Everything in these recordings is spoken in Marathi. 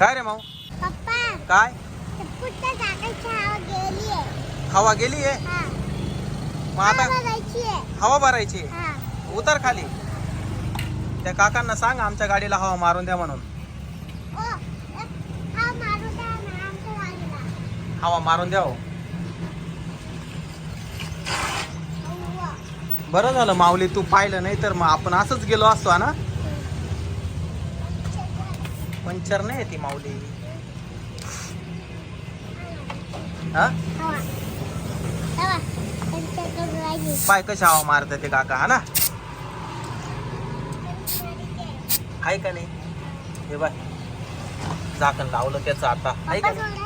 काय रे माऊ? पप्पा काय? हवा गेली आहे? हवा गेली आहे? हा. मग आता हवा भरायची हा. उतर खाली. त्या काकांना सांग आमच्या गाडीला हवा मारून द्या म्हणून. हा हवा मारून द्या हो. अव्वा. बरं झालं माऊली तू पाहिलं नाही तर मग आपण असंच गेलो असतो हा ना? पंचर नाही ती माऊली. हा? पाय कशा हवा मारत ते काका हा ना? आहे का नाही? हे बाय झाकण लावलं त्याचं आता. आहे का नाही?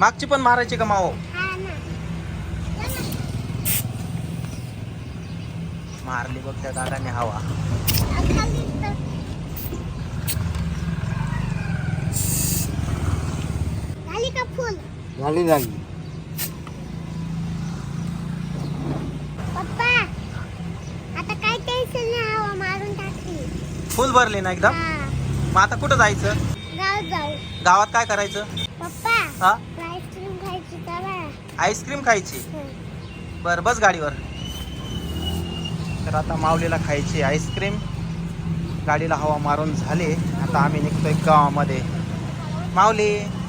मागची पण मारायची का माओ हा ना या ना. मारली बघ त्या काकाने हवा. झाली का फुल? झाली झाली. पप्पा आता काय टेन्शन नाही हवा मारून टाकली. फुल भरली ना एकदम? मग आता कुठं जायचं? गाव जाऊ. गावात काय करायचं? हा? आईस्क्रीम खायची बर बस गाडीवर. तर आता माऊलीला खायची आईस्क्रीम. गाडीला हवा मारून झाली. आता आम्ही निघतोय गावामध्ये. माऊली!